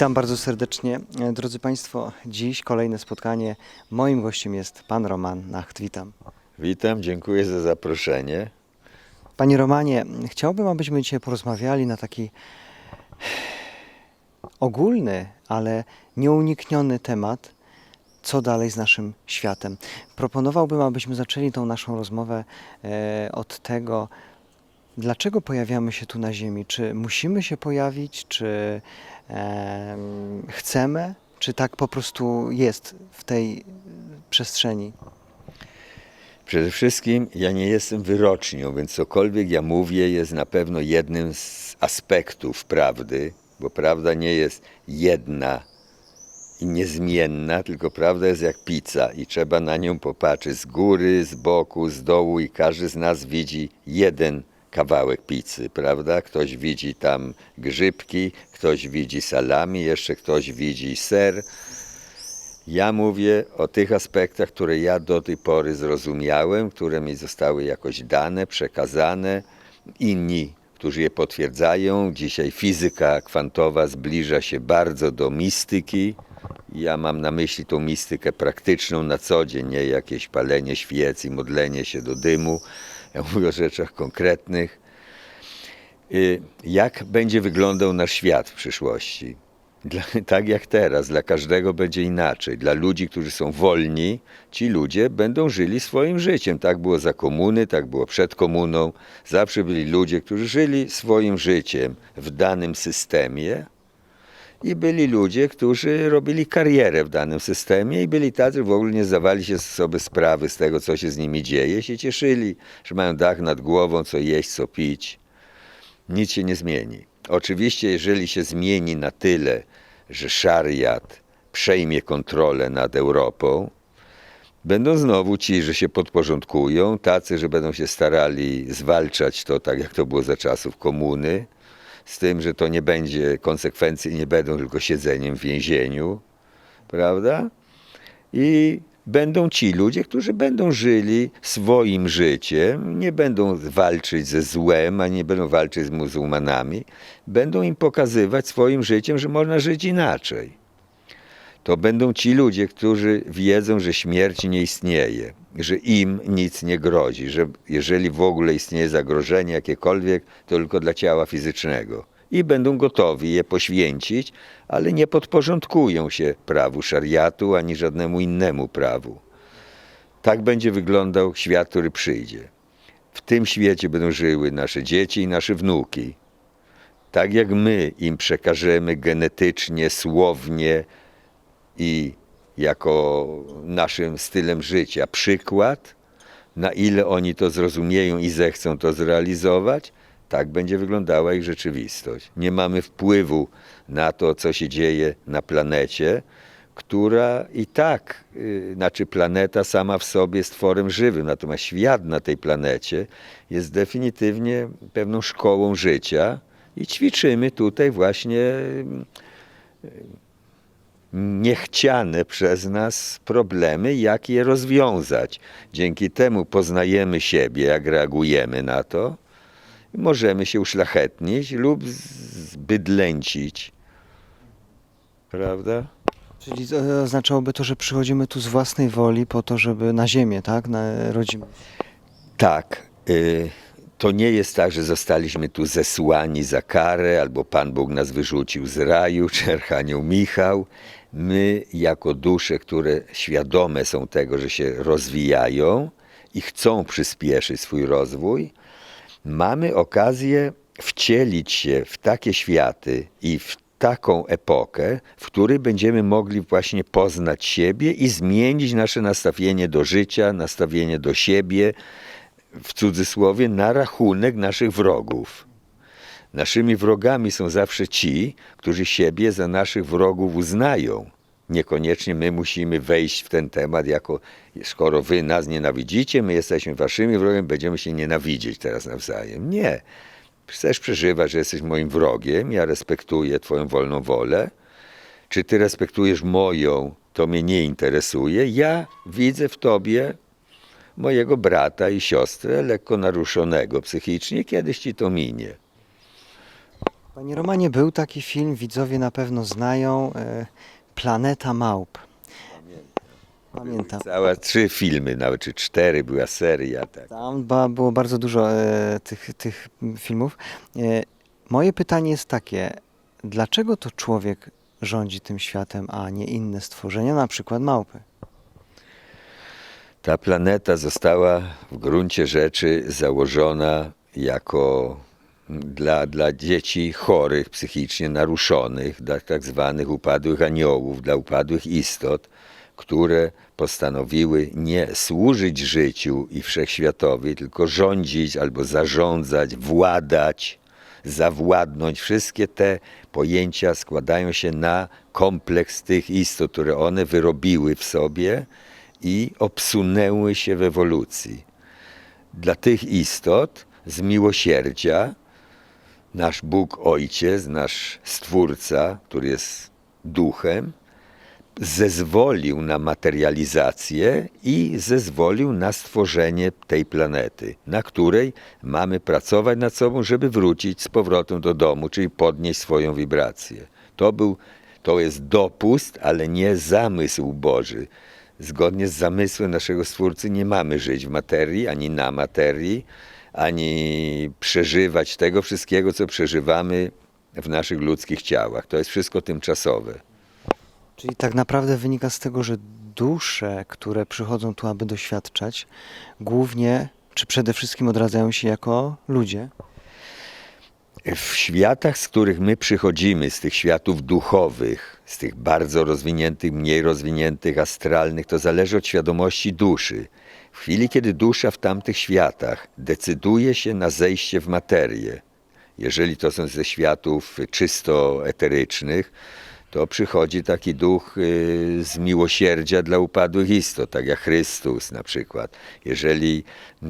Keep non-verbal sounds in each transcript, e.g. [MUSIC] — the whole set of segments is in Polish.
Witam bardzo serdecznie. E, Drodzy Państwo, dziś kolejne spotkanie. Moim gościem jest Pan Roman Nacht. Witam. Witam, dziękuję za zaproszenie. Panie Romanie, chciałbym, abyśmy dzisiaj porozmawiali na taki ogólny, ale nieunikniony temat, co dalej z naszym światem. Proponowałbym, abyśmy zaczęli tą naszą rozmowę e, od tego, dlaczego pojawiamy się tu na Ziemi. Czy musimy się pojawić, czy em, chcemy, czy tak po prostu jest w tej przestrzeni? Przede wszystkim ja nie jestem wyrocznią, więc cokolwiek ja mówię jest na pewno jednym z aspektów prawdy, bo prawda nie jest jedna i niezmienna, tylko prawda jest jak pizza i trzeba na nią popatrzeć z góry, z boku, z dołu i każdy z nas widzi jeden kawałek pizzy, prawda? Ktoś widzi tam grzybki, ktoś widzi salami, jeszcze ktoś widzi ser. Ja mówię o tych aspektach, które ja do tej pory zrozumiałem, które mi zostały jakoś dane, przekazane. Inni, którzy je potwierdzają. Dzisiaj fizyka kwantowa zbliża się bardzo do mistyki. Ja mam na myśli tą mistykę praktyczną na co dzień, nie jakieś palenie świec i modlenie się do dymu. Ja mówię o rzeczach konkretnych. Y, Jak będzie wyglądał nasz świat w przyszłości? Dla, tak jak teraz, dla każdego będzie inaczej. Dla ludzi, którzy są wolni, ci ludzie będą żyli swoim życiem. Tak było za komuny, tak było przed komuną. Zawsze byli ludzie, którzy żyli swoim życiem w danym systemie. I byli ludzie, którzy robili karierę w danym systemie i byli tacy, w ogóle nie zdawali się sobie sprawy z tego, co się z nimi dzieje. Się cieszyli, że mają dach nad głową, co jeść, co pić nic się nie zmieni. Oczywiście, jeżeli się zmieni na tyle, że szariat przejmie kontrolę nad Europą, będą znowu ci, że się podporządkują, tacy, że będą się starali zwalczać to, tak jak to było za czasów komuny, z tym, że to nie będzie, konsekwencje nie będą tylko siedzeniem w więzieniu, prawda? I będą ci ludzie, którzy będą żyli swoim życiem, nie będą walczyć ze złem, ani nie będą walczyć z muzułmanami, będą im pokazywać swoim życiem, że można żyć inaczej. To będą ci ludzie, którzy wiedzą, że śmierć nie istnieje, że im nic nie grozi, że jeżeli w ogóle istnieje zagrożenie jakiekolwiek, to tylko dla ciała fizycznego. I będą gotowi je poświęcić, ale nie podporządkują się prawu szariatu ani żadnemu innemu prawu. Tak będzie wyglądał świat, który przyjdzie. W tym świecie będą żyły nasze dzieci i nasze wnuki. Tak jak my im przekażemy genetycznie, słownie i jako naszym stylem życia przykład, na ile oni to zrozumieją i zechcą to zrealizować, tak będzie wyglądała ich rzeczywistość. Nie mamy wpływu na to, co się dzieje na planecie, która i tak, y, znaczy planeta sama w sobie jest tworem żywym, natomiast świat na tej planecie jest definitywnie pewną szkołą życia i ćwiczymy tutaj właśnie niechciane przez nas problemy, jak je rozwiązać. Dzięki temu poznajemy siebie, jak reagujemy na to, możemy się uszlachetnić lub zbydlęcić. Prawda? Czyli oznaczałoby to, że przychodzimy tu z własnej woli po to, żeby na ziemię, tak? Na rodzimy. Tak. y, To nie jest tak, że zostaliśmy tu zesłani za karę, albo Pan Bóg nas wyrzucił z raju, [LAUGHS] czy Michał. My, jako dusze, które świadome są tego, że się rozwijają i chcą przyspieszyć swój rozwój, mamy okazję wcielić się w takie światy i w taką epokę, w której będziemy mogli właśnie poznać siebie i zmienić nasze nastawienie do życia, nastawienie do siebie, w cudzysłowie, na rachunek naszych wrogów. Naszymi wrogami są zawsze ci, którzy siebie za naszych wrogów uznają. Niekoniecznie my musimy wejść w ten temat jako, skoro wy nas nienawidzicie, my jesteśmy waszymi wrogami, będziemy się nienawidzieć teraz nawzajem. Nie. Chcesz przeżywać, że jesteś moim wrogiem, ja respektuję twoją wolną wolę. Czy ty respektujesz moją, to mnie nie interesuje. Ja widzę w tobie mojego brata i siostrę lekko naruszonego psychicznie, kiedyś ci to minie. Panie Romanie, był taki film, widzowie na pewno znają, e, Planeta Małp. Pamiętam. Cała trzy filmy, nawet czy cztery, była seria. Tak. Tam było bardzo dużo e, tych, tych filmów. E, moje pytanie jest takie, dlaczego to człowiek rządzi tym światem, a nie inne stworzenia, na przykład małpy? Ta planeta została w gruncie rzeczy założona jako dla, dla dzieci chorych, psychicznie naruszonych, dla tak zwanych upadłych aniołów, dla upadłych istot, które postanowiły nie służyć życiu i wszechświatowi, tylko rządzić albo zarządzać, władać, zawładnąć. Wszystkie te pojęcia składają się na kompleks tych istot, które one wyrobiły w sobie i obsunęły się w ewolucji. Dla tych istot z miłosierdzia nasz Bóg Ojciec, nasz Stwórca, który jest duchem, zezwolił na materializację i zezwolił na stworzenie tej planety, na której mamy pracować nad sobą, żeby wrócić z powrotem do domu, czyli podnieść swoją wibrację. To, był, to jest dopust, ale nie zamysł Boży. Zgodnie z zamysłem naszego Stwórcy nie mamy żyć w materii, ani na materii, ani przeżywać tego wszystkiego, co przeżywamy w naszych ludzkich ciałach. To jest wszystko tymczasowe. Czyli tak naprawdę wynika z tego, że dusze, które przychodzą tu, aby doświadczać, głównie czy przede wszystkim odradzają się jako ludzie. W światach, z których my przychodzimy, z tych światów duchowych, z tych bardzo rozwiniętych, mniej rozwiniętych, astralnych, to zależy od świadomości duszy. W chwili, kiedy dusza w tamtych światach decyduje się na zejście w materię, jeżeli to są ze światów czysto eterycznych, to przychodzi taki duch y, z miłosierdzia dla upadłych istot, tak jak Chrystus na przykład. Jeżeli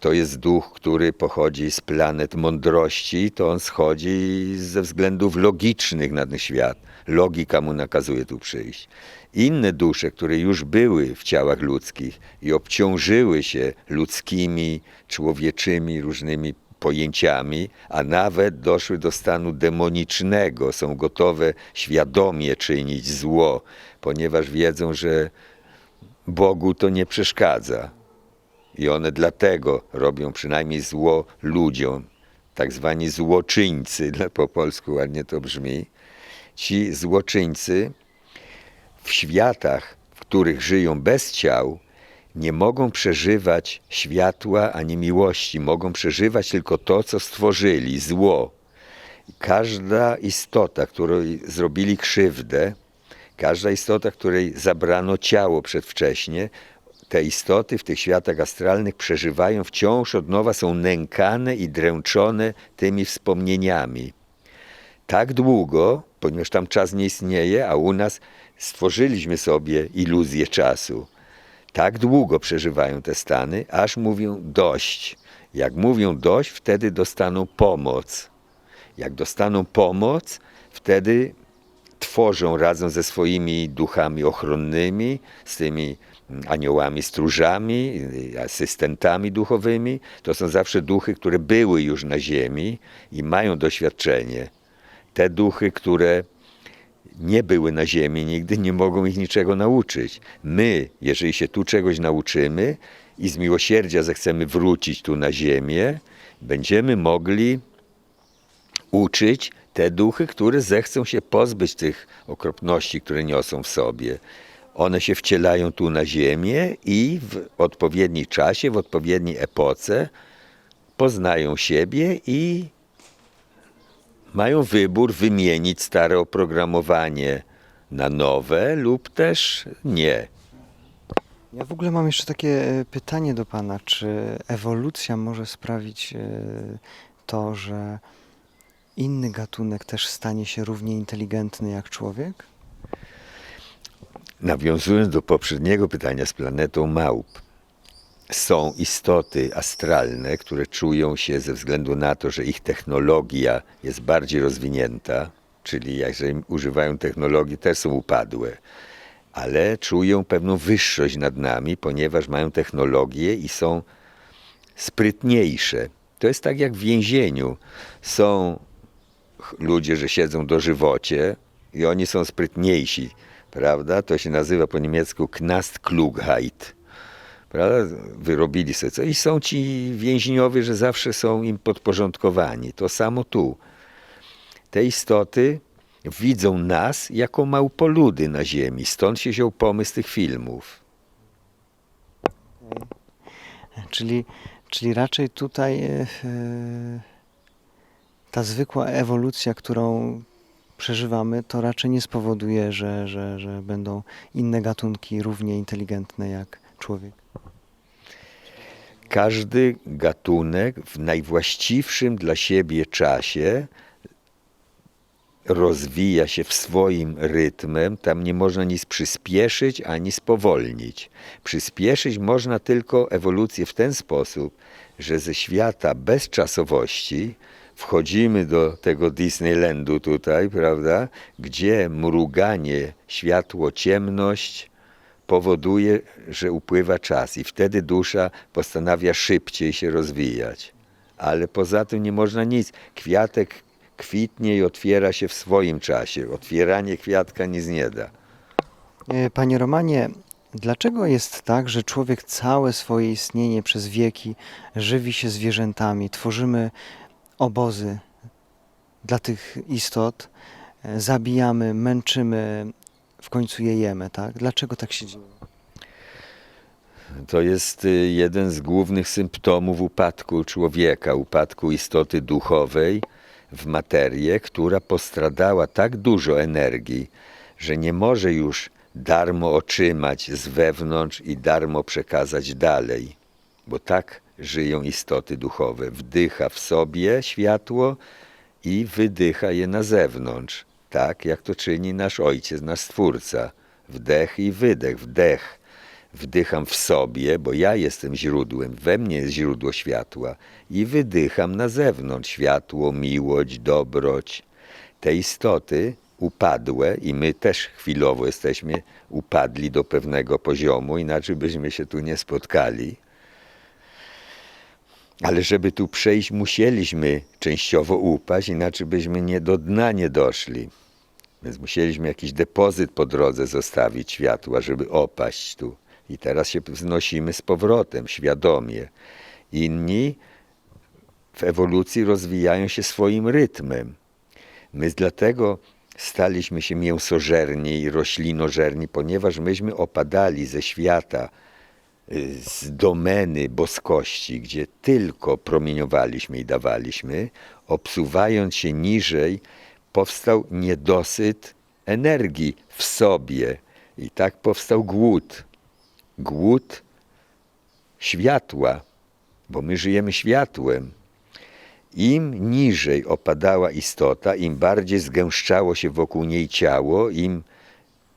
to jest duch, który pochodzi z planet mądrości, to on schodzi ze względów logicznych na ten świat. Logika mu nakazuje tu przyjść. Inne dusze, które już były w ciałach ludzkich i obciążyły się ludzkimi, człowieczymi różnymi pojęciami, a nawet doszły do stanu demonicznego, są gotowe świadomie czynić zło, ponieważ wiedzą, że Bogu to nie przeszkadza. I one dlatego robią przynajmniej zło ludziom, tak zwani złoczyńcy, [LAUGHS] po polsku ładnie to brzmi. Ci złoczyńcy w światach, w których żyją bez ciał, nie mogą przeżywać światła ani miłości, mogą przeżywać tylko to, co stworzyli zło. Każda istota, której zrobili krzywdę, każda istota, której zabrano ciało przedwcześnie, te istoty w tych światach astralnych przeżywają wciąż od nowa, są nękane i dręczone tymi wspomnieniami. Tak długo, ponieważ tam czas nie istnieje, a u nas stworzyliśmy sobie iluzję czasu tak długo przeżywają te stany, aż mówią dość. Jak mówią dość, wtedy dostaną pomoc. Jak dostaną pomoc, wtedy tworzą razem ze swoimi duchami ochronnymi, z tymi aniołami stróżami, asystentami duchowymi. To są zawsze duchy, które były już na ziemi i mają doświadczenie. Te duchy, które nie były na ziemi nigdy, nie mogą ich niczego nauczyć. My, jeżeli się tu czegoś nauczymy i z miłosierdzia zechcemy wrócić tu na ziemię, będziemy mogli uczyć te duchy, które zechcą się pozbyć tych okropności, które niosą w sobie. One się wcielają tu na ziemię i w odpowiednim czasie, w odpowiedniej epoce poznają siebie i mają wybór wymienić stare oprogramowanie na nowe lub też nie. Ja w ogóle mam jeszcze takie e, pytanie do Pana. Czy ewolucja może sprawić e, to, że inny gatunek też stanie się równie inteligentny jak człowiek? Nawiązując do poprzedniego pytania z planetą małp, są istoty astralne, które czują się ze względu na to, że ich technologia jest bardziej rozwinięta, czyli jeżeli używają technologii, też są upadłe, ale czują pewną wyższość nad nami, ponieważ mają technologię i są sprytniejsze. To jest tak jak w więzieniu. Są ludzie, że siedzą dożywocie i oni są sprytniejsi, prawda? To się nazywa po niemiecku Knastklugheit. Prawda? Wyrobili sobie co. I są ci więźniowie, że zawsze są im podporządkowani. To samo tu. Te istoty widzą nas jako małpoludy na ziemi. Stąd się wziął pomysł tych filmów. Czyli, czyli raczej tutaj e, ta zwykła ewolucja, którą przeżywamy, to raczej nie spowoduje, że, że, że będą inne gatunki równie inteligentne jak człowiek. Każdy gatunek w najwłaściwszym dla siebie czasie rozwija się w swoim rytmem. Tam nie można nic przyspieszyć ani spowolnić. Przyspieszyć można tylko ewolucję w ten sposób, że ze świata bezczasowości wchodzimy do tego Disneylandu tutaj, prawda, gdzie mruganie, światło, ciemność powoduje, że upływa czas i wtedy dusza postanawia szybciej się rozwijać. Ale poza tym nie można nic. Kwiatek kwitnie i otwiera się w swoim czasie. Otwieranie kwiatka nic nie da. E, Panie Romanie, dlaczego jest tak, że człowiek całe swoje istnienie przez wieki żywi się zwierzętami? Tworzymy obozy dla tych istot, e, zabijamy, męczymy, w końcu je jemy, tak? Dlaczego tak się dzieje? To jest y, jeden z głównych symptomów upadku człowieka, upadku istoty duchowej w materię, która postradała tak dużo energii, że nie może już darmo otrzymać z wewnątrz i darmo przekazać dalej. Bo tak żyją istoty duchowe. Wdycha w sobie światło i wydycha je na zewnątrz. Tak jak to czyni nasz Ojciec, nasz Stwórca. Wdech i wydech, wdech wdycham w sobie, bo ja jestem źródłem, we mnie jest źródło światła i wydycham na zewnątrz światło, miłość, dobroć. Te istoty upadłe i my też chwilowo jesteśmy upadli do pewnego poziomu, inaczej byśmy się tu nie spotkali. Ale żeby tu przejść, musieliśmy częściowo upaść, inaczej byśmy nie do dna nie doszli. Więc musieliśmy jakiś depozyt po drodze zostawić światła, żeby opaść tu. I teraz się wznosimy z powrotem, świadomie. Inni w ewolucji rozwijają się swoim rytmem. My dlatego staliśmy się mięsożerni i roślinożerni, ponieważ myśmy opadali ze świata, y, z domeny boskości, gdzie tylko promieniowaliśmy i dawaliśmy, obsuwając się niżej, powstał niedosyt energii w sobie. I tak powstał głód. Głód światła, bo my żyjemy światłem. Im niżej opadała istota, im bardziej zgęszczało się wokół niej ciało, im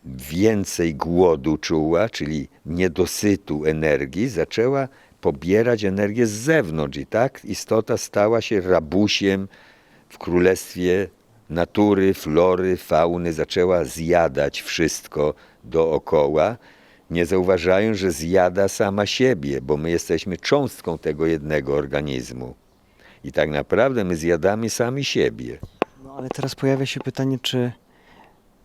więcej głodu czuła, czyli niedosytu energii, zaczęła pobierać energię z zewnątrz. I tak istota stała się rabusiem w królestwie natury, flory, fauny, zaczęła zjadać wszystko dookoła, nie zauważając, że zjada sama siebie, bo my jesteśmy cząstką tego jednego organizmu. I tak naprawdę my zjadamy sami siebie. No ale teraz pojawia się pytanie, czy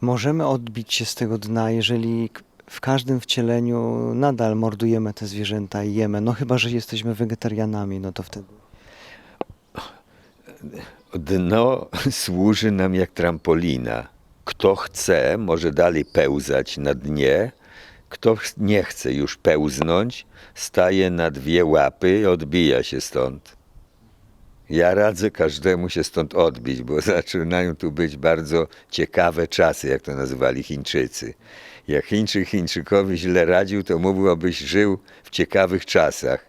możemy odbić się z tego dna, jeżeli w każdym wcieleniu nadal mordujemy te zwierzęta i jemy? No chyba, że jesteśmy wegetarianami, no to wtedy. Dno służy nam jak trampolina. Kto chce, może dalej pełzać na dnie. Kto nie chce już pełznąć, staje na dwie łapy i odbija się stąd. Ja radzę każdemu się stąd odbić, bo [LAUGHS] zaczynają tu być bardzo ciekawe czasy, jak to nazywali Chińczycy. Jak Chińczyk Chińczykowi źle radził, to mówił, abyś żył w ciekawych czasach.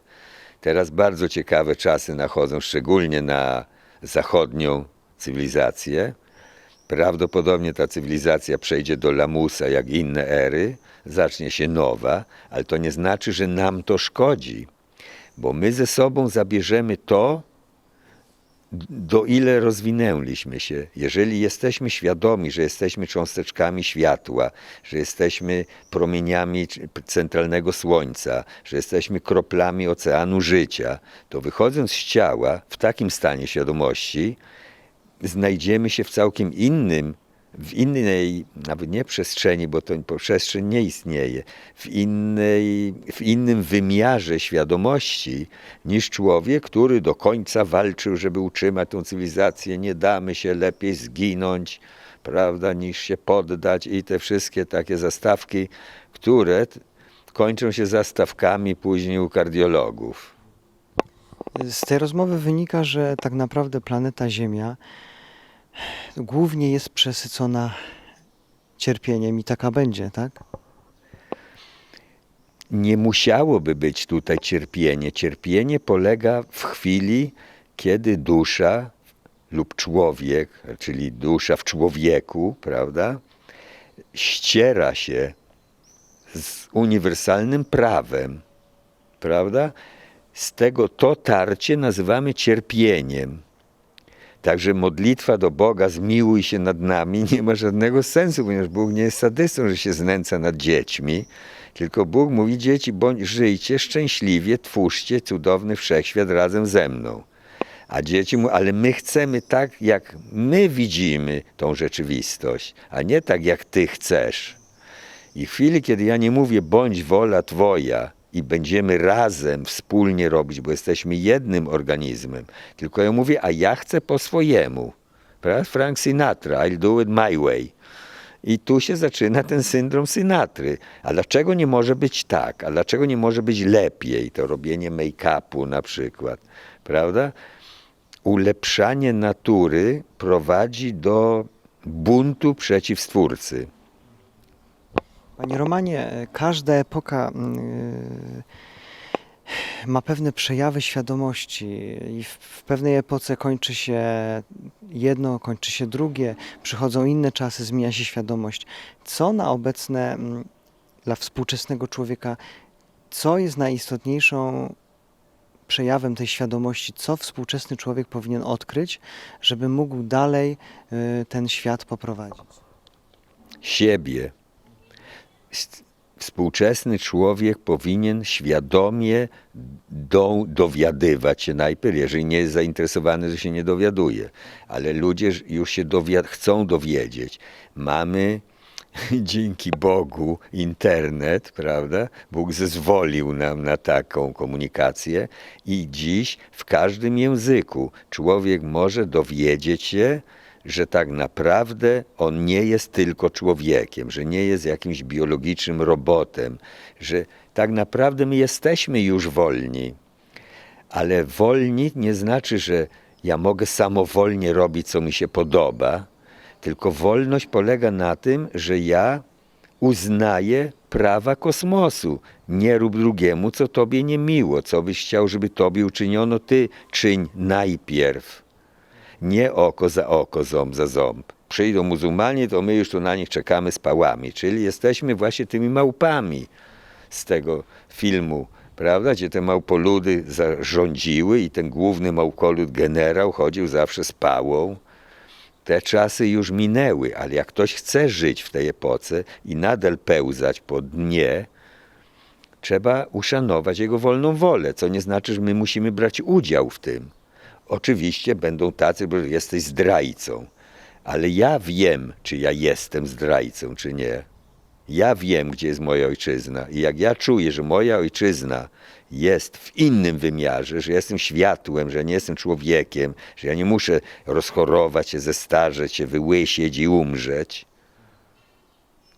Teraz bardzo ciekawe czasy nachodzą, szczególnie na zachodnią cywilizację. Prawdopodobnie ta cywilizacja przejdzie do lamusa jak inne ery, zacznie się nowa, ale to nie znaczy, że nam to szkodzi, bo my ze sobą zabierzemy to, do ile rozwinęliśmy się. Jeżeli jesteśmy świadomi, że jesteśmy cząsteczkami światła, że jesteśmy promieniami centralnego słońca, że jesteśmy kroplami oceanu życia, to wychodząc z ciała w takim stanie świadomości, znajdziemy się w całkiem innym, w innej, nawet nie przestrzeni, bo to przestrzeń nie istnieje, w, innej, w innym wymiarze świadomości niż człowiek, który do końca walczył, żeby utrzymać tą cywilizację. Nie damy się lepiej zginąć, prawda, niż się poddać i te wszystkie takie zastawki, które kończą się zastawkami później u kardiologów. Z tej rozmowy wynika, że tak naprawdę planeta Ziemia głównie jest przesycona cierpieniem i taka będzie, tak? nie musiałoby być tutaj cierpienie. Cierpienie polega w chwili, kiedy dusza lub człowiek, czyli dusza w człowieku, prawda, ściera się z uniwersalnym prawem, prawda? Z tego to tarcie nazywamy cierpieniem. Także modlitwa do Boga, zmiłuj się nad nami, nie ma żadnego sensu, ponieważ Bóg nie jest sadystą, że się znęca nad dziećmi, tylko Bóg mówi, dzieci, bądź żyjcie szczęśliwie, twórzcie cudowny wszechświat razem ze mną. A dzieci mówią, ale my chcemy tak, jak my widzimy tą rzeczywistość, a nie tak, jak ty chcesz. I w chwili, kiedy ja nie mówię, bądź wola Twoja i będziemy razem wspólnie robić, bo jesteśmy jednym organizmem, tylko ja mówię, a ja chcę po swojemu. Prawda? Frank Sinatra, I'll do it my way. I tu się zaczyna ten syndrom Sinatry. A dlaczego nie może być tak? A dlaczego nie może być lepiej? To robienie make-upu na przykład. Prawda? Ulepszanie natury prowadzi do buntu przeciw Stwórcy. Panie Romanie, każda epoka mm, y, ma pewne przejawy świadomości i w, w pewnej epoce kończy się jedno, kończy się drugie, przychodzą inne czasy, zmienia się świadomość. Co na obecne mm, dla współczesnego człowieka, co jest najistotniejszą przejawem tej świadomości, co współczesny człowiek powinien odkryć, żeby mógł dalej y, ten świat poprowadzić? siebie. Współczesny człowiek powinien świadomie do, dowiadywać się najpierw, jeżeli nie jest zainteresowany, że się nie dowiaduje. Ale ludzie już się chcą dowiedzieć. Mamy [LAUGHS] dzięki Bogu internet, prawda? Bóg zezwolił nam na taką komunikację i dziś w każdym języku człowiek może dowiedzieć się, że tak naprawdę on nie jest tylko człowiekiem, że nie jest jakimś biologicznym robotem, że tak naprawdę my jesteśmy już wolni. Ale wolni nie znaczy, że ja mogę samowolnie robić, co mi się podoba, tylko wolność polega na tym, że ja uznaję prawa kosmosu. Nie rób drugiemu, co tobie nie miło, co byś chciał, żeby tobie uczyniono, ty czyń najpierw. Nie oko za oko, ząb za ząb. Przyjdą muzułmanie, to my już tu na nich czekamy z pałami, czyli jesteśmy właśnie tymi małpami z tego filmu, prawda, gdzie te małpoludy zarządziły i ten główny małkolud generał chodził zawsze z pałą. Te czasy już minęły, ale jak ktoś chce żyć w tej epoce i nadal pełzać po dnie, trzeba uszanować jego wolną wolę, co nie znaczy, że my musimy brać udział w tym. Oczywiście będą tacy, bo jesteś zdrajcą, ale ja wiem, czy ja jestem zdrajcą, czy nie. Ja wiem, gdzie jest moja ojczyzna i jak ja czuję, że moja ojczyzna jest w innym wymiarze, że jestem światłem, że nie jestem człowiekiem, że ja nie muszę rozchorować się, zestarzeć się, wyłysieć i umrzeć,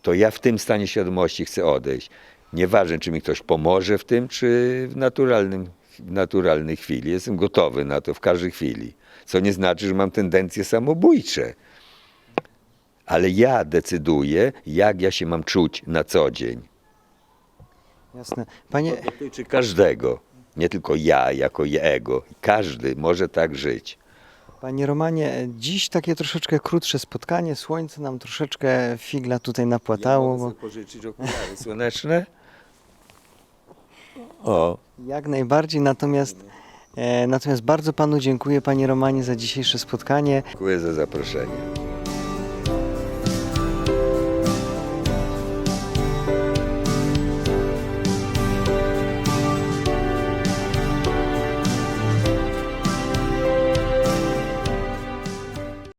to ja w tym stanie świadomości chcę odejść. Nieważne, czy mi ktoś pomoże w tym, czy w naturalnym, w naturalnej chwili. Jestem gotowy na to w każdej chwili. Co nie znaczy, że mam tendencje samobójcze. Ale ja decyduję, jak ja się mam czuć na co dzień. Jasne. Panie, To dotyczy każdego. Nie tylko ja jako jego. Każdy może tak żyć. Panie Romanie, dziś takie troszeczkę krótsze spotkanie. Słońce nam troszeczkę figla tutaj napłatało. Bo pożyczyć okulary słoneczne? O, jak najbardziej. Natomiast, e, natomiast bardzo panu dziękuję, panie Romanie, za dzisiejsze spotkanie. dziękuję za zaproszenie.